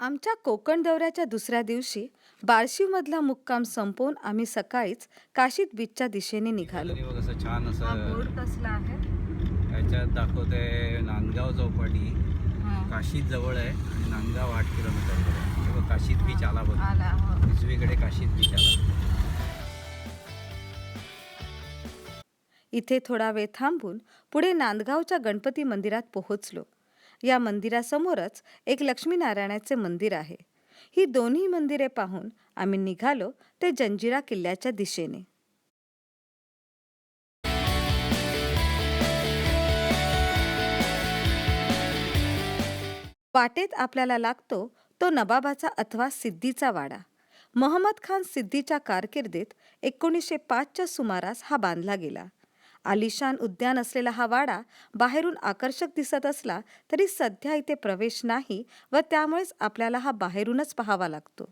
आमच्या कोकण दौऱ्याच्या दुसऱ्या दिवशी बार्शीमधला मुक्काम संपवून आम्ही सकाळीच काशीद बीचच्या दिशेने निघालो. खाली बघ असं छान हा असं बोर्ड कसला आहे? याच्यात दाखवते नांदगाव चौपाटी. काशीद जवळ आहे आणि नांदगाव आठ किलोमीटर हे बघ काशीद बीच आला बघ. आला हो. उजवीकडे काशीद बीच आला. इथे थोडा वेळ थांबून पुढे नांदगावच्या गणपती मंदिरात पोहोचलो. या मंदिरासमोरच एक लक्ष्मीनारायणाचे मंदिर आहे. ही दोन्ही मंदिरे पाहून आम्ही निघालो ते जंजिरा किल्ल्याच्या दिशेने. वाटेत आपल्याला लागतो तो नवाबाचा अथवा सिद्धीचा वाडा. महम्मद खान सिद्धीच्या कारकिर्दीत एकोणीसशे पाचच्या सुमारास हा बांधला गेला. आलिशान उद्यान असलेला हा वाडा बाहेरून आकर्षक दिसत असला तरी सध्या इथे प्रवेश नाही व त्यामुळेच आपल्याला हा बाहेरूनच पाहावा लागतो.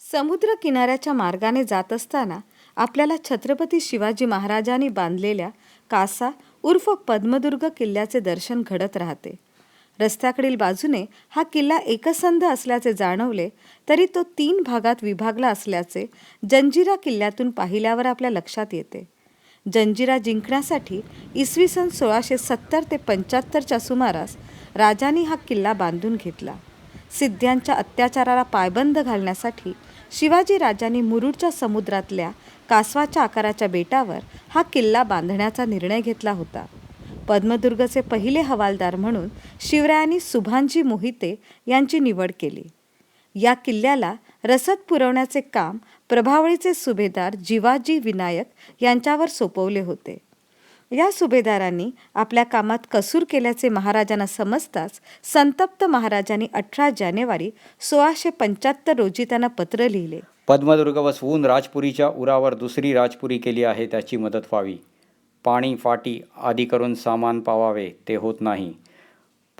समुद्र किनाऱ्याच्या मार्गाने जात असताना आपल्याला छत्रपती शिवाजी महाराजांनी बांधलेल्या कासा उर्फ पद्मदुर्ग किल्ल्याचे दर्शन घडत राहते. रस्त्याकडील बाजूने हा किल्ला एकसंध असल्याचे जाणवले तरी तो तीन भागात विभागला असल्याचे जंजिरा किल्ल्यातून पाहिल्यावर आपल्या लक्षात येते. जंजिरा जिंकण्यासाठी इसवी सन सोळाशे सत्तर ते पंच्याहत्तरच्या सुमारास राजांनी हा किल्ला बांधून घेतला. सिद्ध्यांच्या अत्याचाराला पायबंद घालण्यासाठी शिवाजी राजांनी मुरुडच्या समुद्रातल्या कासवाच्या आकाराच्या बेटावर हा किल्ला बांधण्याचा निर्णय घेतला होता. पद्मदुर्गचे पहिले हवालदार म्हणून शिवरायांनी सुभानजी मोहिते यांची निवड केली. या किल्ल्याला रसद पुरवण्याचे काम प्रभावळीचे सुभेदार जिवाजी विनायक यांच्यावर सोपवले होते. या सुभेदारांनी आपल्या कामात कसूर केल्याचे महाराजांना समजताच संतप्त महाराजांनी अठरा जानेवारी सोळाशे पंच्याहत्तर रोजी त्यांना पत्र लिहिले. पद्मदुर्ग वसवून राजपुरीच्या उरावर दुसरी राजपुरी केली आहे त्याची मदत व्हावी. पाणी फाटी आदी करून सामान पावावे ते होत नाही.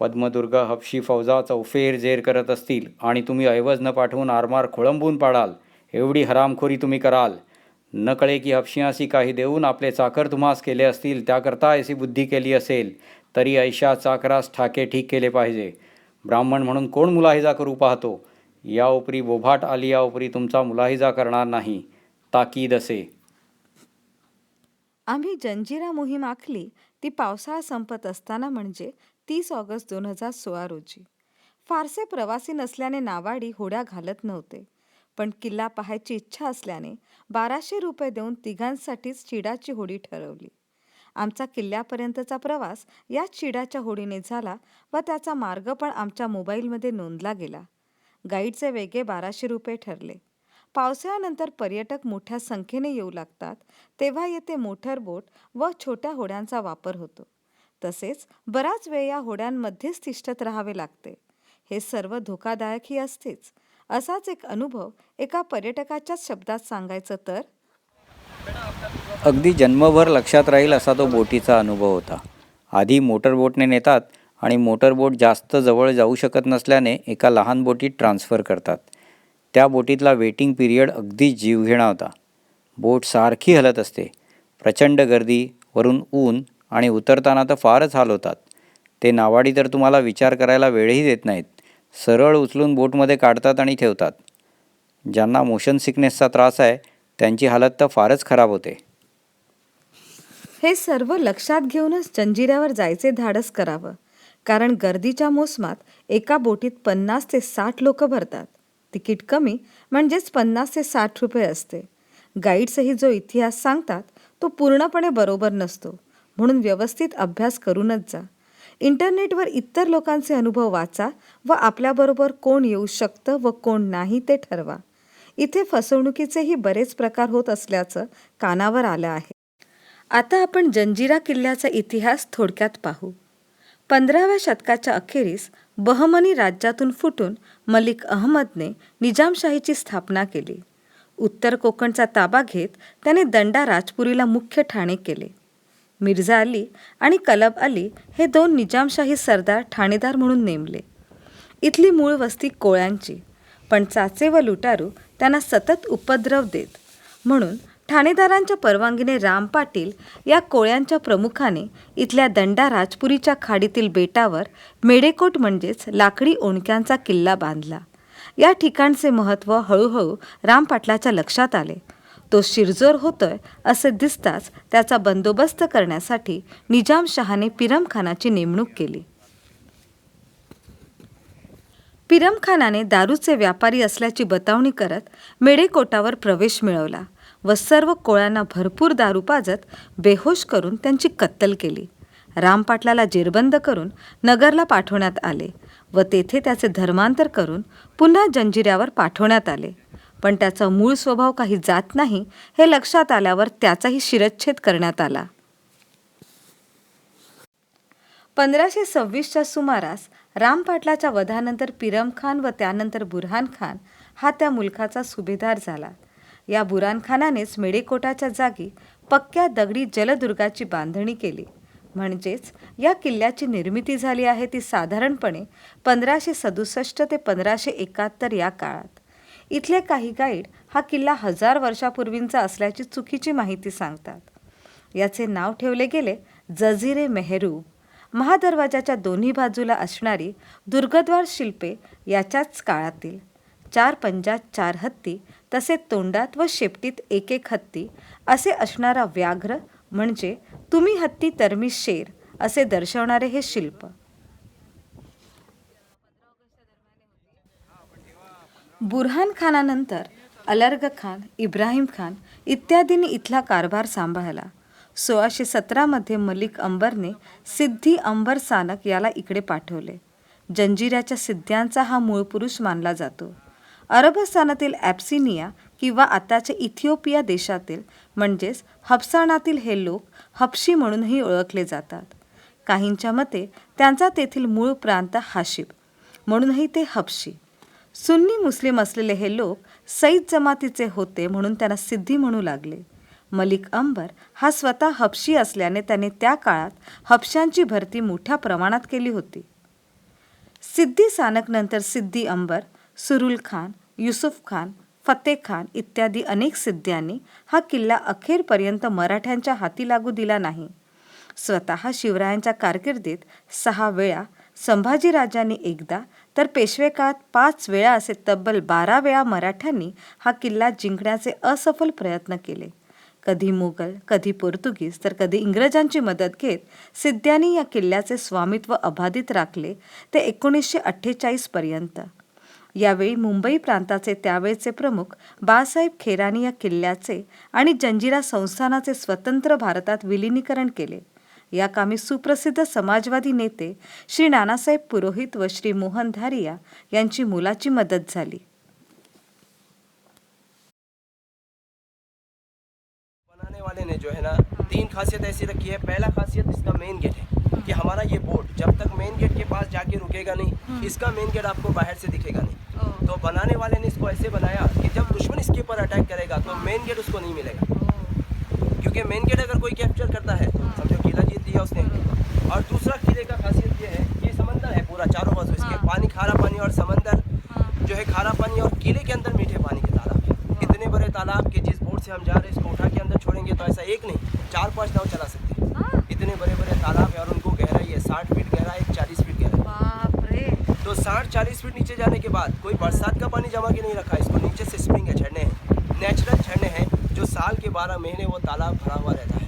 पद्मदुर्ग हपशी फौजा चौफेर जेर करत असतील आणि तुम्ही ऐवज न पाठवून आरमार खोळंबून पाडाल एवढी हरामखोरी तुम्ही कराल. न कळे की हपशियासी काही देऊन आपले चाकर तुम्हास केले असतील त्याकरता ऐसी बुद्धी केली असेल तरी ऐशा चाकरास ठाके ठीक केले पाहिजे. ब्राह्मण म्हणून कोण मुलाहिजा करू पाहतो? या उपरी बोभाट आली या उपरी तुमचा मुलाहिजा करणार नाही. ताकीद असे. आम्ही जंजिरा मोहीम आखली ती पावसाळा संपत असताना म्हणजे तीस ऑगस्ट दोन हजार सोळा रोजी. फारसे प्रवासी नसल्याने नावाडी होड्या घालत नव्हते. पण किल्ला पाहायची इच्छा असल्याने बाराशे रुपये देऊन तिघांसाठीच चिडाची होडी ठरवली. आमचा किल्ल्यापर्यंतचा प्रवास याच चिडाच्या होडीने झाला व त्याचा मार्ग पण आमच्या मोबाईलमध्ये नोंदला गेला. गाईडचे वेगळे बाराशे रुपये ठरले. पावसाळ्यानंतर पर्यटक मोठ्या संख्येने येऊ लागतात तेव्हा येथे मोटर बोट व छोट्या होड्यांचा वापर होतो. तसेच बराच वेळ या होड्यांमध्येच तिष्ठत राहावे लागते. हे सर्व धोकादायकही असतेच. असाच एक अनुभव एका पर्यटकाच्याच शब्दात सांगायचं तर? अगदी जन्मभर लक्षात राहील असा तो बोटीचा अनुभव होता. आधी मोटरबोटने नेतात आणि मोटरबोट जास्त जवळ जाऊ शकत नसल्याने एका लहान बोटीत ट्रान्स्फर करतात. त्या बोटीतला वेटिंग पिरियड अगदी जीवघेणा होता. बोट सारखी हलत असते. प्रचंड गर्दी वरून ऊन आणि उतरताना तर फारच हाल होतात. ते नावाडी तर तुम्हाला विचार करायला वेळही देत नाहीत. सरळ उचलून बोटमध्ये काढतात आणि ठेवतात. ज्यांना मोशन सिकनेसचा त्रास आहे त्यांची हालत तर फारच खराब होते. हे सर्व लक्षात घेऊनच जंजिऱ्यावर जायचे धाडस करावं. कारण गर्दीच्या मोसमात एका बोटीत पन्नास ते साठ लोक भरतात. तिकीट कमी म्हणजेच पन्नास ते साठ रुपये असते. गाईडसही जो इतिहास सांगतात तो पूर्णपणे बरोबर नसतो. म्हणून व्यवस्थित अभ्यास करूनच जा. इंटरनेटवर इतर लोकांचे अनुभव वाचा व आपल्याबरोबर कोण येऊ शकतं व कोण नाही ते ठरवा. इथे फसवणुकीचेही बरेच प्रकार होत असल्याचं कानावर आलं आहे. आता आपण जंजिरा किल्ल्याचा इतिहास थोडक्यात पाहू. पंधराव्या शतकाच्या अखेरीस बहमनी राज्यातून फुटून मलिक अहमदने निजामशाहीची स्थापना केली. उत्तर कोकणचा ताबा घेत त्याने दंडा राजपुरीला मुख्य ठाणे केले. मिर्झा अली आणि कलब अली हे दोन निजामशाही सरदार ठाणेदार म्हणून नेमले. इथली मूळ वस्ती कोळ्यांची पण चाचे व लुटारू त्यांना सतत उपद्रव देत. म्हणून ठाणेदारांच्या परवानगीने राम पाटील या कोळ्यांच्या प्रमुखाने इथल्या दंडा राजपुरीच्या खाडीतील बेटावर मेडेकोट म्हणजेच लाकडी ओणक्यांचा किल्ला बांधला. या ठिकाणचे महत्त्व हळूहळू राम पाटलाच्या लक्षात आले. तो शिरजोर होतोय असे दिसताच त्याचा बंदोबस्त करण्यासाठी निजामशहाने पिरमखानाची नेमणूक केली. पिरमखानाने दारूचे व्यापारी असल्याची बतावणी करत मेडेकोटावर प्रवेश मिळवला व सर्व कोळ्यांना भरपूर दारू पाजत बेहोश करून त्यांची कत्तल केली. रामपाटलाला जेरबंद करून नगरला पाठवण्यात आले व तेथे त्याचे धर्मांतर करून पुन्हा जंजिऱ्यावर पाठवण्यात आले. पण त्याचा मूळ स्वभाव काही जात नाही हे लक्षात आल्यावर त्याचाही शिरच्छेद करण्यात आला. पंधराशे सव्वीसच्या सुमारास राम पाटलाच्या वधानंतर पिरम खान व त्यानंतर बुरहान खान हा त्या मुलखाचा सुभेदार झाला. या बुरान खानानेच मेडेकोटाच्या जागी पक्क्या दगडी जलदुर्गाची बांधणी केली. म्हणजेच या किल्ल्याची निर्मिती झाली आहे ती साधारणपणे पंधराशे सदुसष्ट ते पंधराशे एकाहत्तर या काळात. इथले काही गाईड हा किल्ला हजार वर्षापूर्वींचा असल्याची चुकीची माहिती सांगतात. याचे नाव ठेवले गेले जझिरे मेहरूब महादरवाजाच्या दोन्ही बाजूला असणारी दुर्गद्वार शिल्पे याच्याच काळातील. चार पंजात चार हत्ती तसे तोंडात व शेपटीत एक एक हत्ती असे असणारा व्याघ्र म्हणजे तुम्ही हत्ती तर मी शेर असे दर्शवणारे हे शिल्प. बुरहान खानानंतर अलर्ग खान इब्राहिम खान इत्यादींनी इथला कारभार सांभाळला. सोळाशे सतरामध्ये मलिक अंबरने सिद्धी अंबर सानक याला इकडे पाठवले. जंजिऱ्याच्या सिद्ध्यांचा हा मूळ पुरुष मानला जातो. अरबस्थानातील ॲप्सिनिया किंवा आताच्या इथिओपिया देशातील म्हणजेच हफसाणातील हे लोक हपशी म्हणूनही ओळखले जातात. काहींच्या मते त्यांचा तेथील मूळ प्रांत हाशिब म्हणूनही ते हपशी सुन्नी मुस्लिम असलेले हे लोक सईद जमातीचे होते म्हणून त्यांना सिद्धी म्हणू लागले. मलिक अंबर हा स्वतः हपशी असल्याने त्याने त्या काळात हपशांची भरती मोठ्या प्रमाणात केली होती. सिद्धी सानकनंतर सिद्धी अंबर सुरुल खान युसुफ खान फते खान इत्यादी अनेक सिद्ध्यांनी हा किल्ला अखेरपर्यंत मराठ्यांच्या हाती लागू दिला नाही. स्वतः शिवरायांच्या कारकिर्दीत सहा वेळा संभाजीराजांनी एकदा तर पेशवे काळात पाच वेळा असे तब्बल बारा वेळा मराठ्यांनी हा किल्ला जिंकण्याचे असफल प्रयत्न केले. कधी मुघल कधी पोर्तुगीज तर कधी इंग्रजांची मदत घेत सिद्ध्यांनी या किल्ल्याचे स्वामित्व अबाधित राखले ते एकोणीसशे अठ्ठेचाळीसपर्यंत यावेळी मुंबई प्रांताचे त्यावेळचे प्रमुख बाळासाहेब खेरानी या किल्ल्याचे आणि जंजिरा संस्थानाचे स्वतंत्र भारतात विलिनीकरण केले. या कामी सुप्रसिद्ध समाजवादी नेते श्री नानासाहेब पुरोहित व श्री मोहन धारिया यांची मुलाची मदत झाली. बनाने वाले ने जो है ना तीन खासियत ऐसी रखी है। पहला खासियत इसका मेन गेट है कि हमारा ये बोट जब तक मेन गेट के पास जाके रुकेगा नहीं इसका मेन गेट आपको बाहर से दिखेगा नहीं। तो बनाने वाले ने इसको ऐसे बनाया कि जब दुश्मन इसके ऊपर अटैक करेगा तो मेन गेट उसको नहीं मिलेगा। क्योंकि मेन गेट अगर कोई कैप्चर करता है जीत दिया उसने। और दूसरा किले का खासियत ये है कि समंदर है पूरा चारों बाजू इसके। पानी खारा पानी और समंदर हाँ। जो है खारा पानी और किले के अंदर मीठे पानी के तालाब है। इतने बड़े तालाब के जिस बोट से हम जा रहे हैं इसको उठा के अंदर छोड़ेंगे तो ऐसा एक नहीं चार पाँच नाव चला सकते हैं। इतने बड़े बड़े तालाब है और उनको गहराई है साठ फीट गहरा एक चालीस फीट गहरा तो साठ चालीस फीट नीचे जाने के बाद कोई बरसात का पानी जमा के नहीं रखा इसको नीचे से स्प्रिंग है झरने हैं। नेचुरल झरने हैं जो साल के बारह महीने वो तालाब भरा हुआ रहता है।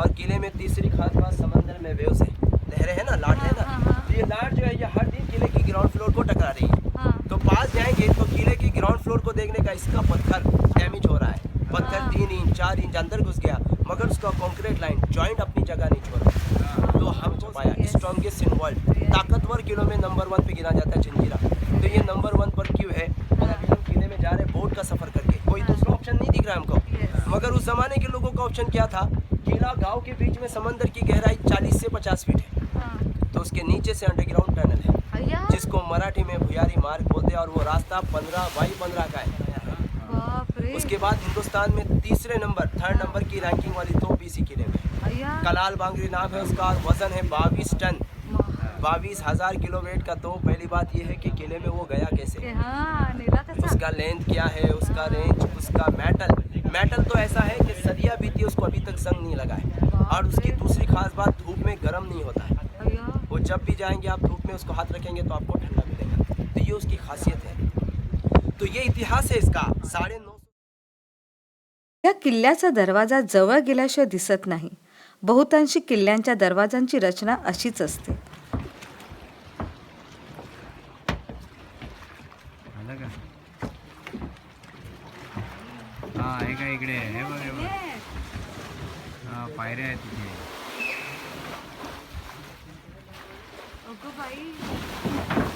और किले में तीसरी खास बात समंदर में वेव्स है लहरें हैं ना लाट है ना? तो ये लाट जो है ये हर दिन किले की ग्राउंड फ्लोर को टकरा रही है। तो पास जाएँगे तो किले की ग्राउंड फ्लोर को देखने का इसका पत्थर डैमेज हो रहा है। पत्थर तीन इंच चार इंच अंदर घुस गया मगर उसका कॉन्क्रीट लाइन जॉइंट अपनी जगह नहीं छोड़ा। तो हम जो पाया स्ट्रॉन्गेस्ट इन वर्ल्ड ताकतवर किलों में नंबर वन पे गिना जाता है जंजीरा तो ये नंबर वन पर क्यों है? और अभी हम किले में जा रहे हैं बोट का सफ़र करके। कोई दूसरा ऑप्शन नहीं दिख रहा है हमको मगर उस जमाने के लोगों का ऑप्शन क्या था? किला गाँव के बीच में समंदर की गहराई 40 से 50 फीट है। तो उसके नीचे से अंडरग्राउंड टनल है। जिसको मराठी में भुयारी मार्ग बोलते हैं और वो रास्ता पंद्रह बाई पंद्रह का है। उसके बाद हिंदुस्तान में तीसरे नंबर थर्ड नंबर की रैंकिंग वाली तोप इसी किले में कलाल बांगरी नाम है उसका वज़न है बाईस टन। बाईस हज़ार किलो वेट का तो पहली बात यह है कि किले में वो गया कैसे? उसका लेंथ क्या है उसका रेंज उसका मेटल मेटल तो ऐसा है कि सदिया बीती उसको अभी तक जंग नहीं लगा है। और उसकी दूसरी खास बात धूप में गर्म नहीं होता है। वो जब भी जाएंगे आप धूप में उसको हाथ रखेंगे तो आपको ठंडा मिलेगा। तो ये उसकी खासियत है। तो ये इतिहास है इसका। साढ़े नौ या किल्ल्याचा दरवाजा जवळ गेल्याशिवाय दिसत नाही. बहुतांशी किल्ल्यांच्या दरवाजांची रचना अशीच असते आलं का हा हे काय इकडे आहे? हे बघ हे बघ. पायऱ्या आहेत तिथे.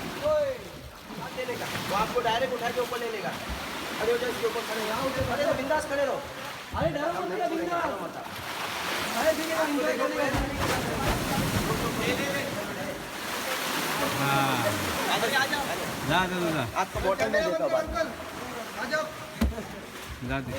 हाथ देने का वो आपको डायरेक्ट उठा के ऊपर ले लेगा खड़े हो जाओ इसके ऊपर खड़े यहाँ उठे खड़े रहो बिंदास खड़े रहो. अरे डरो मत बिंदास. अरे ठीक है. बिंदास हा जा जा जा आपको बॉटल में देखा बात जा दे एकदम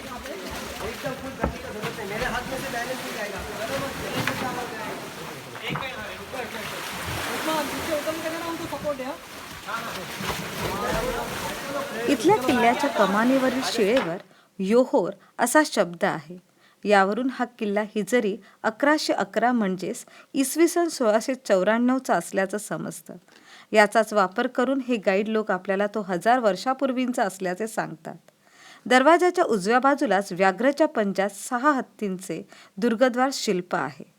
इथल्या किल्ल्याच्या कमानीवरील शिळेवर योहोर असा शब्द आहे. यावरून हा किल्ला हिजरी अकराशे अकरा म्हणजेच इसवी सन सोळाशे चौऱ्याण्णवचा असल्याचं समजतं. याचाच वापर करून हे गाईड लोक आपल्याला तो हजार वर्षापूर्वींचा असल्याचे सांगतात. दरवाजाच्या उजव्या बाजूलाच व्याघ्रच्या पंजात सहा हत्तींचे दुर्गद्वार शिल्प आहे.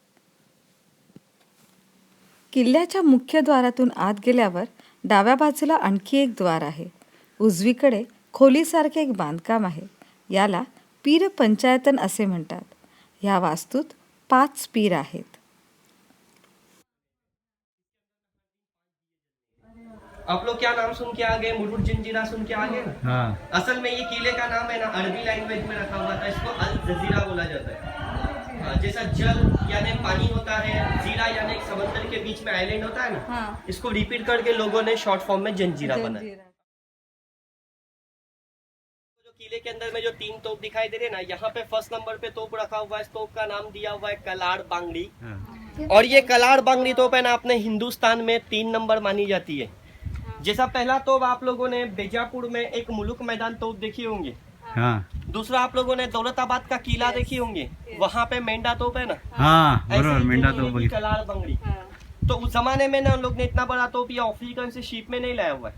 किल्ल्याच्या मुख्य द्वारातून आत गेल्यावर डाव्या बाजूला आणखी एक द्वार आहे. उजवीकडे खोलीसारखे एक बांधकाम आहे. याला पीर पंचायतन असे म्हणतात. ह्या वास्तूत पाच पीर आहेत. आप लोग क्या नाम सुन के आ गए? मुरुड जंजीरा सुन के आ गए ना? हा। असल में ये किले का नाम है ना अरबी लैंग्वेज में रखा हुआ था इसको अल जजीरा बोला जाता है। हाँ, जैसा जल यानी पानी होता है जीरा यानी एक समंदर के बीच में आइलैंड होता है ना हाँ। इसको रिपीट करके लोगों ने शॉर्ट फॉर्म में जंजीरा बनाया। किले के अंदर में जो तीन तोप दिखाई दे रहे हैं ना यहाँ पे फ़र्स्ट नंबर पे तोप रखा हुआ है इस तोप का नाम दिया हुआ है कलाड़ बांगड़ी। हा। और ये कलाड़ बांगड़ी तोप है ना अपने हिंदुस्तान में तीन नंबर मानी जाती है। जैसा पहला तोप आप लोगों ने बेजापुर में एक मुलुक मैदान तोप देखी होंगे। हा। दूसरा आप लोगों ने दौलताबाद का किला देखी होंगे। वहाँ पे मेंढा तोप है ना? हा ऐसे बरोबर मेंढा तो भी कलाड़ बंगड़ी। तो उस जमाने में ना उन लोग ने इतना बड़ा तोप ये अफ्रीकन से शिप में नहीं लाया हुआ है।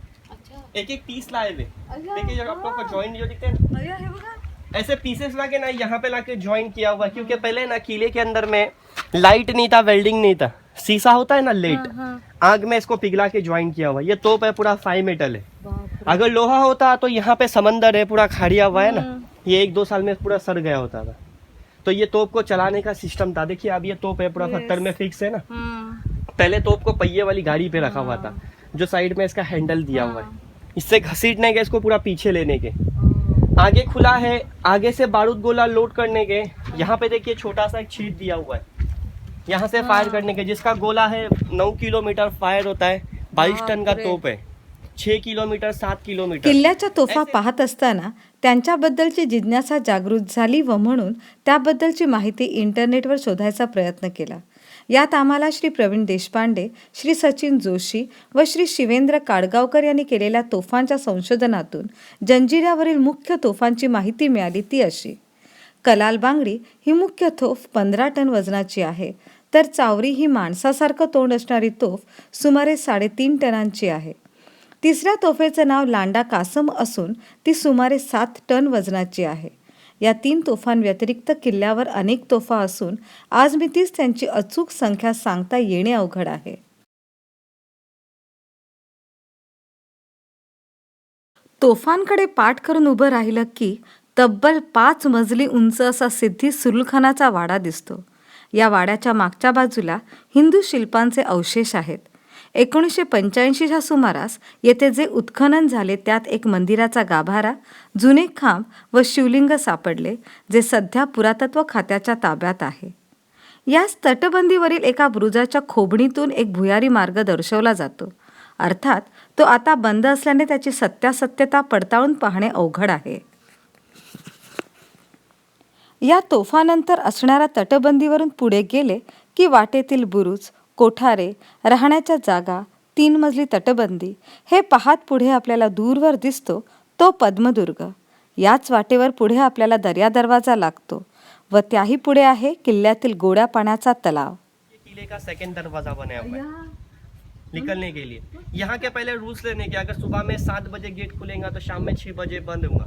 एक एक पीस लाए हुए। देखिए जब आप लोग को ज्वाइन जो दिखते हैं ऐसे पीसेस ला के ना यहाँ पे लाके ज्वाइन किया हुआ क्योंकि पहले ना किले के अंदर में लाइट नहीं था वेल्डिंग नहीं था। शीशा होता है ना लेट आग में इसको पिघला के ज्वाइन किया हुआ ये तोप है पूरा फाइव मेटल है। अगर लोहा होता तो यहाँ पे समंदर है पूरा खाड़िया हुआ है ना। ये एक दो साल में पूरा सड़ गया होता था। तो ये तोप को चलाने का सिस्टम था। देखिए अब ये तोप है पूरा पत्थर में फिक्स है ना। पहले तोप को पहिए वाली गाड़ी पे रखा हुआ था जो साइड में इसका हैंडल दिया हुआ है। इससे घसीटने के इसको पूरा पीछे लेने के आगे खुला है आगे से बारूद गोला लोड करने के यहाँ पे देखिए छोटा सा एक छीट दिया हुआ है। यहाँ से फायर करने के जिसका गोला है नौ किलोमीटर फायर होता है बाईस टन का तोप है। छह किलोमीटर सात किलोमीटर। किल्ल्याच्या तोफा पाहत असताना त्यांच्याबद्दलची जिज्ञासा जागृत झाली व म्हणून त्याबद्दलची माहिती इंटरनेटवर शोधायचा प्रयत्न केला. यात आम्हाला श्री प्रवीण देशपांडे श्री सचिन जोशी व श्री शिवेंद्र काडगावकर यांनी केलेल्या तोफांच्या संशोधनातून जंजिऱ्यावरील मुख्य तोफांची माहिती मिळाली ती अशी. कलाल बांगडी ही मुख्य तोफ पंधरा टन वजनाची आहे. तर चावरी ही माणसासारखं तोंड असणारी तोफ सुमारे साडेतीन टनांची आहे. तिसऱ्या तोफेचं नाव लांडा कासम असून ती सुमारे सात टन वजनाची आहे. या तीन तोफांव्यतिरिक्त किल्ल्यावर अनेक तोफा असून आज मी तीच त्यांची अचूक संख्या सांगता येणे अवघड आहे. तोफांकडे पाठ करून उभं राहिलं की तब्बल पाच मजली उंच असा सिद्धी सुरुलखानाचा वाडा दिसतो. या वाड्याच्या मागच्या बाजूला हिंदू शिल्पांचे अवशेष आहेत. एकोणीसशे पंच्याऐंशीच्या सुमारास येथे जे उत्खनन झाले त्यात एक मंदिराचा गाभारा जुने खांब व शिवलिंग सापडले जे सध्या पुरातत्व खात्याच्या ताब्यात आहे. याच तटबंदीवरील एका बुरुजाच्या खोबणीतून एक भुयारी मार्ग दर्शवला जातो. अर्थात तो आता बंद असल्याने त्याची सत्यासत्यता पडताळून पाहणे अवघड आहे. या तोफानंतर असणाऱ्या तटबंदीवरून पुढे गेले की वाटेतील बुरुज कोठारे राहण्याच्या जागा तीन मजली तटबंदी हे पाहात पुढे आपल्याला दूरवर दिसतो तो पद्मदुर्ग. याच वाटेवर पुढे आपल्याला दर्या दरवाजा लागतो व त्याही पुढे आहे किल्ल्यातील गोड्या पाण्याचा तलाव. ये किले का सेकंड दरवाजा हुआ है? निकलने के लिए. यहाँ के पहले रूल्स लेने के अगर सुबह में सात बजे गेट खुलेगा तो शाम में छः बजे बंद होगा।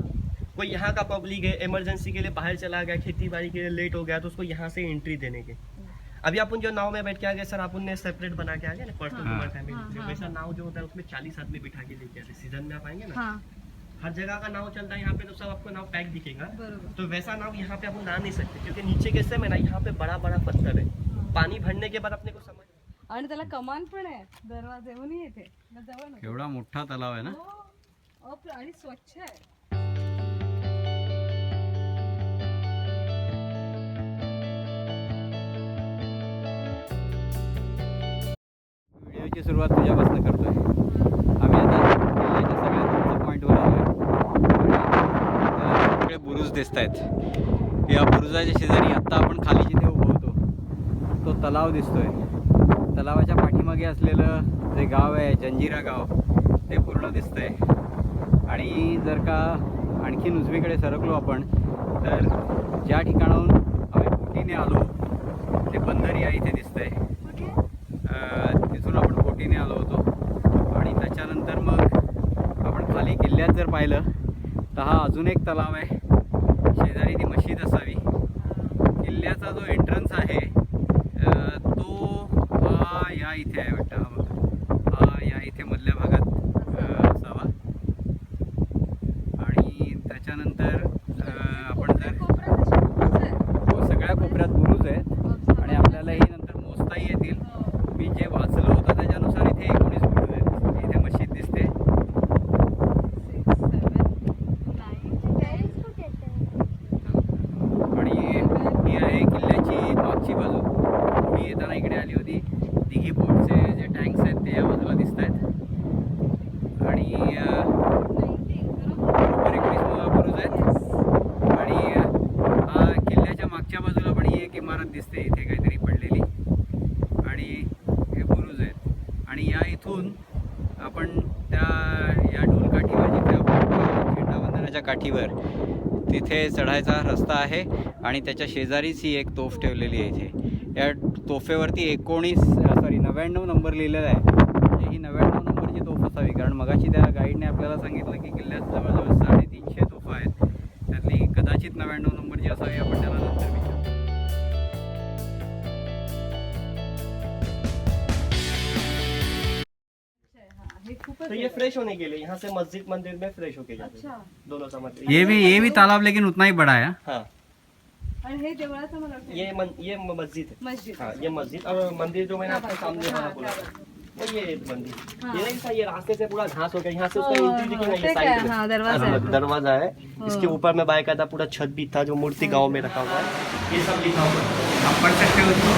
कोई यहाँ का पब्लिक है इमरजेंसी के लिए बाहर चला गया खेती बाड़ी के लिए लेट हो गया तो उसको यहाँ से एंट्री देने के। अभी अपन जो नाव में बैठ के आ गए सर अपन ने सेपरेट बना के आ गए ना पर्सनल हाँ। फैमिली वैसा नाव जो होता है उसमें चालीस आदमी बिठा के लेके आते सीज़न में आप आएँगे ना? हर जगह का नाव चलता है यहाँ पे तो सब आपको नाव पैक दिखेगा। तो वैसा नाव यहाँ पे अपन ला नहीं सकते क्योंकि नीचे कैसे में ना यहाँ पे बड़ा बड़ा पत्थर है। पानी भरने के बाद अपने को समझ आणि त्याला कमान पण आहे. दरवाजे म्हणून येते. एवढा मोठा तलाव आहे ना? आणि स्वच्छ आहे. व्हिडिओची सुरुवात तुझ्यापासून करतोय. आम्ही आता किल्ल्याच्या सगळ्यात उंच पॉईंटवर आलो आहे सगळे बुरुज दिसत आहेत. या बुरुजाच्या शेजारी आत्ता आपण खाली जिथे उभो होतो तो तलाव दिसतोय. तलावाच्या पाठीमागे असलेलं जे गाव आहे जंजिरा गाव ते पूर्ण दिसतंय. आणि जर का आणखीन उजवीकडे सरकलो आपण तर ज्या ठिकाणाहून आम्ही बोटीने आलो ते बंदरिया इथे दिसतंय अ, तिथून आपण बोटीने आलो होतो आणि त्याच्यानंतर मग किल्ल्यात जर पाहिलं तर हा अजून एक तलाव आहे. शेजारी ती मशीद असावी. किल्ल्याचा जो एंट्रन्स आहे तो हा या इथे आहे वाटतं हा या इथे मधल्या भागात अ, असावा आणि त्याच्यानंतर अ, आपण जर हो सगळ्या कोपऱ्यात बुरुज आहेत आणि आपल्याला हे नंतर मोजताही येतील मी जे वाचलं होतं त्याच्यानुसार इथे एकोणीस बुरुज आहेत इथे मशीद दिसते आणि ही आहे किल्ल्याची मागची बाजू मी येताना इकडे आली होती दिघी पोर्टचे जे टँक्स आहेत ते या बाजूला दिसत आहेत आणि अ, बरोबर एकोणीस बुरुज आहेत आणि अ, हा किल्ल्याच्या मागच्या बाजूला पण दिसते इथे काहीतरी पडलेली. आणि हे बुरुज आहेत. आणि या इथून आपण त्या या ढोलकाठीवर जिथे आपण झेंडावंदनाच्या काठीवर तिथे चढायचा रस्ता आहे आणि त्याच्या शेजारीच ही एक तोफ ठेवलेली आहे इथे. या तोफेवरती एकोणीस सॉरी नव्याण्णव नंबर लिहिलेला आहे. म्हणजे ही नव्याण्णव नंबरची तोफ असावी. कारण मगाशी त्या गाईडने आपल्याला सांगितलं की किल्ल्यात जवळजवळ साडे तो ये फ्रेश होने के लिए यहाँ से मस्जिद मंदिर में फ्रेश होके जाते हैं। दोनों समझ ये भी ये भी तालाब लेकिन उतना ही बड़ा है। हाँ। आणि हे देवळाचं मला वाटतं ये मन, ये मस्जिद है। मस्जिद। हाँ ये मस्जिद। और मंदिर जो मैंने आपके सामने हाँ, बोला। वो ये मंदिर ये नहीं था ये रास्ते से पूरा घास हो गया। यहाँ से उसका एंट्री दिखेगा ये ते काय साइड में। हा दरवाज़ा हाँ. दरवाज़ा है। इसके ऊपर में बाय का था पूरा छत भी था जो मूर्ति गाँव में रखा हुआ है। ये सब लिखा हुआ है। आप पढ़ सकते हो इसको।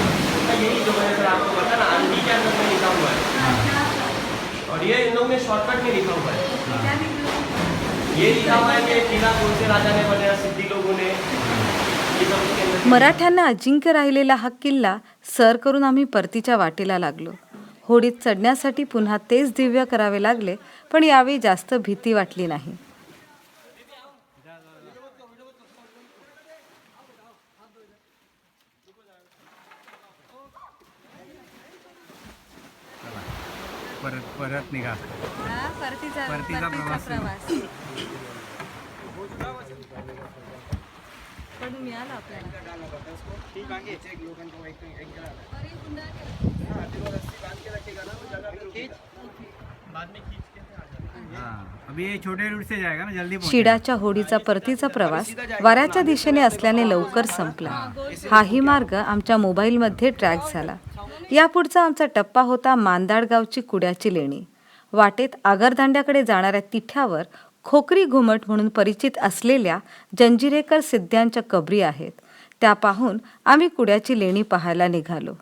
यही जो मैंने सर आपको बताया ना आंधी के अंदर में लिखा हुआ है। और ये इन लोगों ने शॉर्टकट में लिखा हुआ है। ये लिखा हुआ है कि किला कौन से राजा ने बनाया सिद्धि लोगों ने। मराठ्यांना अजिंक्य राहिलेला हा किल्ला सर करून आम्ही परतीच्या वाटेला लागलो. होडीत चढण्यासाठी पुन्हा तेच दिव्य करावे लागले पण यावेळी जास्त भीती वाटली नाही. परत परत निघा. परतीचा परतीचा प्रवास पण मिळाला आपल्याला। हाँ अभी ये छोटे रूट से जाएगा ना जल्दी पहुंचेगा। शिडाच्या होडीचा परतीचा प्रवास वाऱ्याच्या दिशेने असल्याने लवकर संपला. हाही मार्ग आमच्या मोबाईलमध्ये ट्रॅक झाला. यापुढचा आमचा टप्पा होता मांदाड गावची कुड्याची लेणी. वाटेत आगरदांड्याकडे जाणाऱ्या तिठ्यावर खोकरी घुमट म्हणून परिचित असलेल्या जंजिरेकर सिद्ध्यांच्या कबरी आहेत. त्या पाहून आम्ही कुड्याची लेणी पाहायला निघालो.